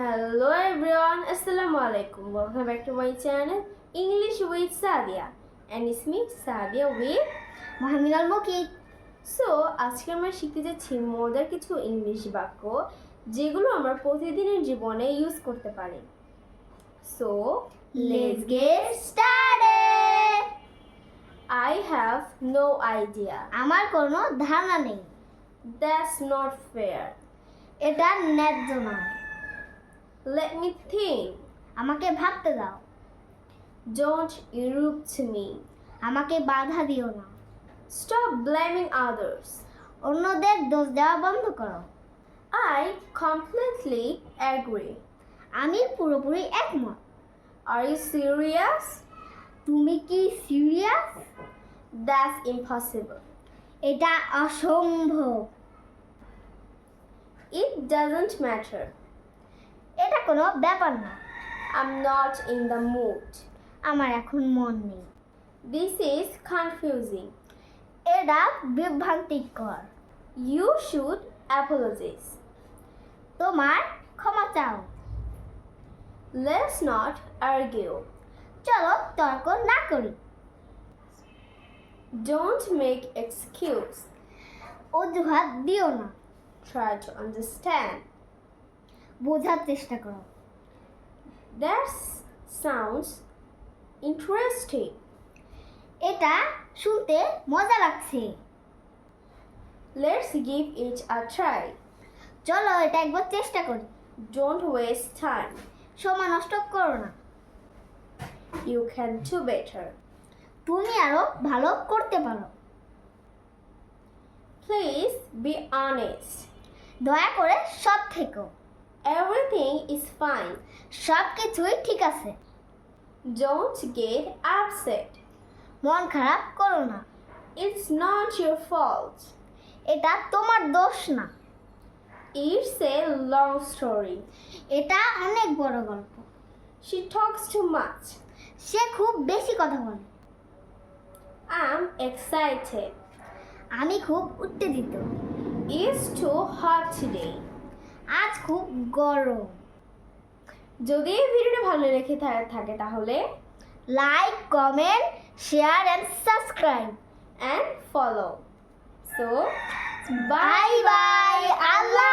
Hello everyone, Assalamu alaikum. Welcome back to my channel English with Sadia. And it's me, Sadia with Mahminal Mokit so আজকে আমরা শিখতে যাচ্ছি মজার কিছু English বাক্য যেগুলো আমরা প্রতিদিনের জীবনে ইউজ করতে পারি। So let's get started I have no idea আমার কোনো ধারণা নেই। দ্যাটস নট ফেয়ার এটা ন্যায্য নয়। লেট মি থিঙ্ক আমাকে ভাবতে দাও। ডোন্ট ইরুপ্ট মি আমাকে বাধা দিও না। স্টপ ব্লেমিং আদার্স অন্যদের দোষ দেওয়া বন্ধ করো। I completely agree. আমি পুরোপুরি একমত। Are you serious? তুমি কি সিরিয়াস That's impossible. এটা অসম্ভব। It doesn't matter. এটা কোনো ব্যাপার না। I'm not in the mood আমার এখন মন নেই। দিস ইজ কনফিউজিং এটা বিভ্রান্তিকর। ইউ শুড অ্যাপোলজিস তোমার ক্ষমা চাও। লেটস নট আর্গিউ চলো তর্ক না করি। ডোন্ট মেক এক্সকিউজ অজুহাত দিও না। ট্রাই টু আন্ডারস্ট্যান্ড বোঝার চেষ্টা করো। দ্যাটস সাউন্ডস ইন্টারেস্টিং এটা শুনতে মজা লাগছে। Let's give it a try চলো এটা একবার চেষ্টা করি। ডোন্ট ওয়েস্ট টাইম সময় নষ্ট করো না। ইউ ক্যান ডু বেটার তুমি আরও ভালো করতে পারো। প্লিজ বি অনেস্ট দয়া করে সব থেকে। Everything is fine. সব কিছুই ঠিক আছে Don't get upset. মন খারাপ করো না It's not your fault. এটা তোমার দোষ না It's a long story. এটা অনেক বড় গল্প She talks too much. সে খুব বেশি কথা বলে I'm excited. আমি খুব উত্তেজিত It's too hot today. আজ খুব গরম। যদি এই ভিডিওটা ভালো লেগে থাকে তাহলে like, comment, share and subscribe and follow so bye bye Allah